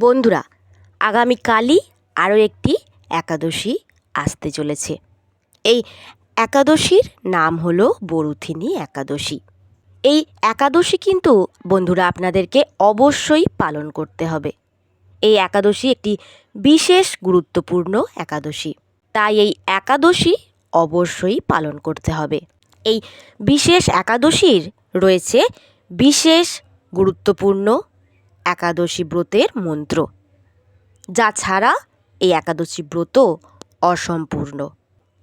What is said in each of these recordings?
বন্ধুরা, আগামীকালই আরও একটি একাদশী আসতে চলেছে। এই একাদশীর নাম হলো বরুথিনী একাদশী। এই একাদশী কিন্তু, বন্ধুরা, আপনাদেরকে অবশ্যই পালন করতে হবে। এই একাদশী একটি বিশেষ গুরুত্বপূর্ণ একাদশী। তাই এই একাদশী অবশ্যই পালন করতে হবে। এই বিশেষ একাদশীর রয়েছে বিশেষ গুরুত্বপূর্ণ একাদশী ব্রতের মন্ত্র, যা ছাড়া এই একাদশী ব্রত অসম্পূর্ণ।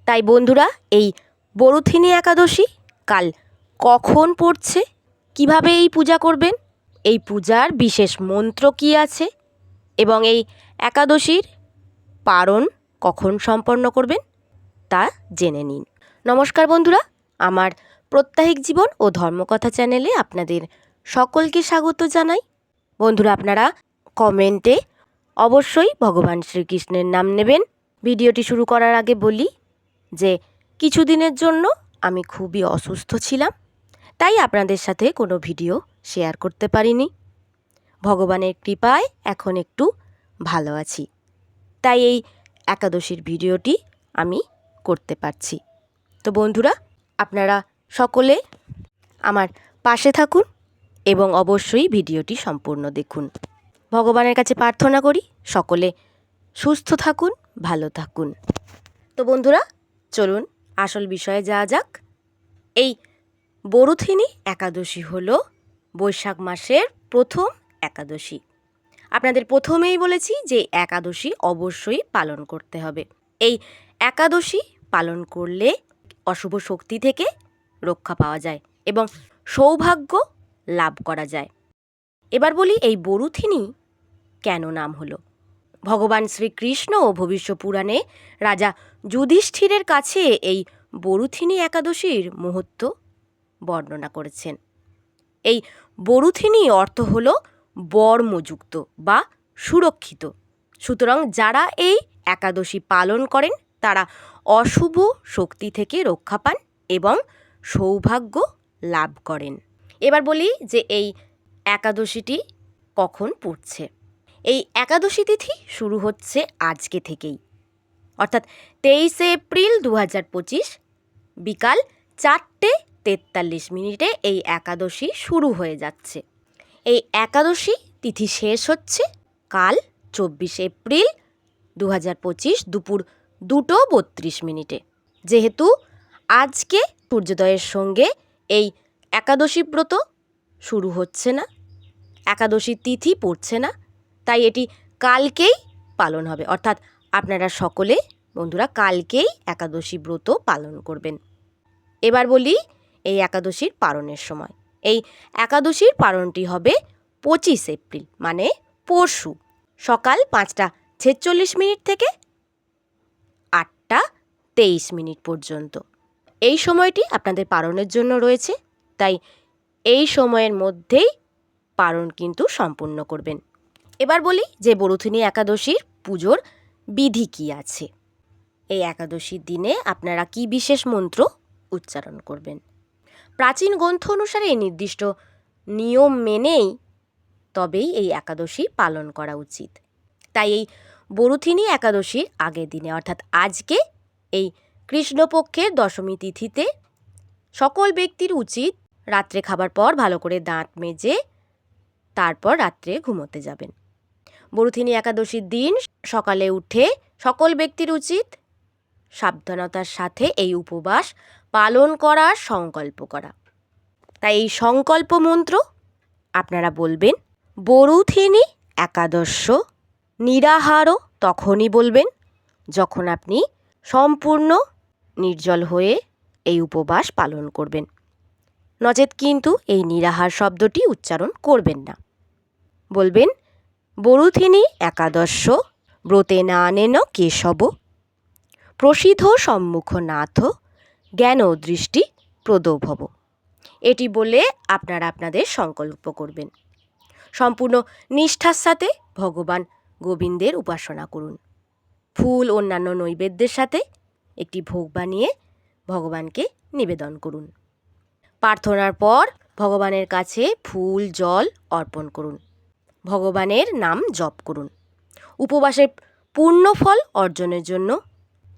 তাই বন্ধুরা, এই বরুথিনী একাদশী কাল কখন পড়ছে? কীভাবে এই পূজা করবেন? এই পূজার বিশেষ মন্ত্র কী আছে? এবং এই একাদশীর পারণ কখন সম্পন্ন করবেন? তা জেনে নিন। নমস্কার বন্ধুরা, আমার প্রত্যাহিক জীবন ও ধর্মকথা চ্যানেলে আপনাদের সকলকে স্বাগত জানাই। বন্ধুরা, আপনারা কমেন্টে অবশ্যই ভগবান শ্রীকৃষ্ণের নাম নেবেন। ভিডিওটি শুরু করার আগে বলি যে, কিছুদিনের জন্য আমি খুবই অসুস্থ ছিলাম, তাই আপনাদের সাথে কোনো ভিডিও শেয়ার করতে পারিনি। ভগবানের কৃপায় এখন একটু ভালো আছি, তাই এই একাদশীর ভিডিওটি আমি করতে পারছি। তো বন্ধুরা, আপনারা সকলে আমার পাশে থাকুন। এবং অবশ্যই ভিডিওটি সম্পূর্ণ দেখুন। ভগবানের কাছে প্রার্থনা করি, সকলে সুস্থ থাকুন, ভালো থাকুন। তো বন্ধুরা, চলুন আসল বিষয়ে যাওয়া যাক। এই বরুথিনী একাদশী হলো বৈশাখ মাসের প্রথম একাদশী। আপনাদের প্রথমেই বলেছি যে একাদশী অবশ্যই পালন করতে হবে। এই একাদশী পালন করলে অশুভ শক্তি থেকে রক্ষা পাওয়া যায় এবং সৌভাগ্য লাভ করা যায়। এবার বলি এই বরুথিনী কেন নাম হলো? ভগবান শ্রীকৃষ্ণ ভবিষ্য পুরাণে রাজা যুধিষ্ঠিরের কাছে এই বরুথিনী একাদশীর মুহূর্ত বর্ণনা করেছেন। এই বরুথিনী অর্থ হল বর্মযুক্ত বা সুরক্ষিত। সুতরাং যারা এই একাদশী পালন করেন, তারা অশুভ শক্তি থেকে রক্ষা পান এবং সৌভাগ্য লাভ করেন। এবার বলি যে এই একাদশীটি কখন পড়ছে। এই একাদশী তিথি শুরু হচ্ছে আজকে থেকেই। অর্থাৎ তেইশে এপ্রিল দু হাজার পঁচিশ বিকাল চারটে তেতাল্লিশ মিনিটে এই একাদশী শুরু হয়ে যাচ্ছে। এই একাদশী তিথি শেষ হচ্ছে কাল চব্বিশে এপ্রিল দু হাজার পঁচিশ দুপুর দুটো বত্রিশ মিনিটে। যেহেতু আজকে সূর্যোদয়ের সঙ্গে এই একাদশী ব্রত শুরু হচ্ছে না। একাদশী তিথি পড়ছে না। তাই এটি কালকেই পালন হবে। অর্থাৎ আপনারা সকলে, বন্ধুরা, কালকেই একাদশী ব্রত পালন করবেন। এবার বলি এই একাদশীর পালনের সময়। এই একাদশীর পালনটি হবে পঁচিশ এপ্রিল মানে পরশু, সকাল পাঁচটা ছেচল্লিশ মিনিট থেকে আটটা তেইশ মিনিট পর্যন্ত। এই সময়টি আপনাদের পালনের জন্য রয়েছে। তাই এই সময়ের মধ্যেই পালন কিন্তু সম্পূর্ণ করবেন। এবার বলি যে বরুথিনী একাদশীর পুজোর বিধি কী আছে। এই একাদশীর দিনে আপনারা কি বিশেষ মন্ত্র উচ্চারণ করবেন? প্রাচীন গ্রন্থ অনুসারে এই নির্দিষ্ট নিয়ম মেনেই তবেই এই একাদশী পালন করা উচিত। তাই এই বরুথিনী একাদশীর আগের দিনে, অর্থাৎ আজকে, এই কৃষ্ণপক্ষের দশমী তিথিতে সকল ব্যক্তির উচিত রাত্রে খাবার পর ভালো করে দাঁত মেজে তারপর রাত্রে ঘুমোতে যাবেন। বরুথিনী একাদশীর দিন সকালে উঠে সকল ব্যক্তির উচিত সাবধানতার সাথে এই উপবাস পালন করার সংকল্প করা। তাই এই সংকল্প মন্ত্র আপনারা বলবেন, বরুথিনী একাদশ নিরাহারও তখনই বলবেন যখন আপনি সম্পূর্ণ নির্জল হয়ে এই উপবাস পালন করবেন। নচেত কিন্তু এই নিরাহার শব্দটি উচ্চারণ করবেন না। বলবেন বরুথিনী একাদশ, ব্রতে না নেন কেশব। প্রসিদ্ধ সম্মুখ নাথ জ্ঞান ও দৃষ্টি প্রদভব। এটি বলে আপনারা আপনাদের সংকল্প করবেন। সম্পূর্ণ নিষ্ঠার সাথে ভগবান গোবিন্দের উপাসনা করুন। ফুল অন্যান্য নৈবেদ্যের সাথে একটি ভোগ বানিয়ে ভগবানকে নিবেদন করুন। প্রার্থনার পর ভগবানের কাছে ফুল, জল অর্পণ করুন। ভগবানের নাম জপ করুন। উপবাসের পূর্ণ ফল অর্জনের জন্য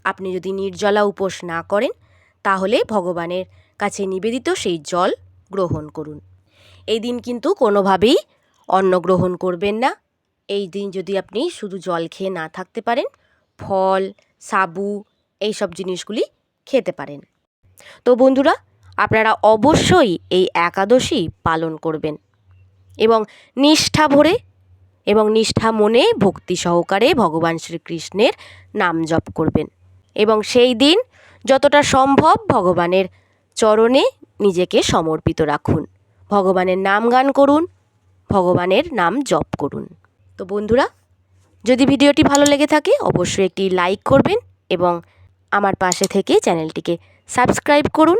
আপনি যদি নির্জলা উপোস না করেন, তাহলে ভগবানের কাছে নিবেদিত সেই জল গ্রহণ করুন। এই দিন কিন্তু কোনোভাবেই অন্ন গ্রহণ করবেন না। এই দিন যদি আপনি শুধু জল খেয়ে না থাকতে পারেন, ফল, সাবু এই সব জিনিসগুলি খেতে পারেন। তো বন্ধুরা আপনারা অবশ্যই এই একাদশী পালন করবেন। এবং নিষ্ঠা ভরে এবং নিষ্ঠা মনে ভক্তি সহকারে ভগবান শ্রীকৃষ্ণের নাম জপ করবেন। এবং সেই দিন যতটা সম্ভব ভগবানের চরণে নিজেকে সমর্পিত রাখুন। ভগবানের নাম গান করুন, ভগবানের নাম জপ করুন। তো বন্ধুরা, যদি ভিডিওটি ভালো লেগে থাকে, অবশ্যই একটি লাইক করবেন এবং আমার পাশে থেকে চ্যানেলটিকে সাবস্ক্রাইব করুন।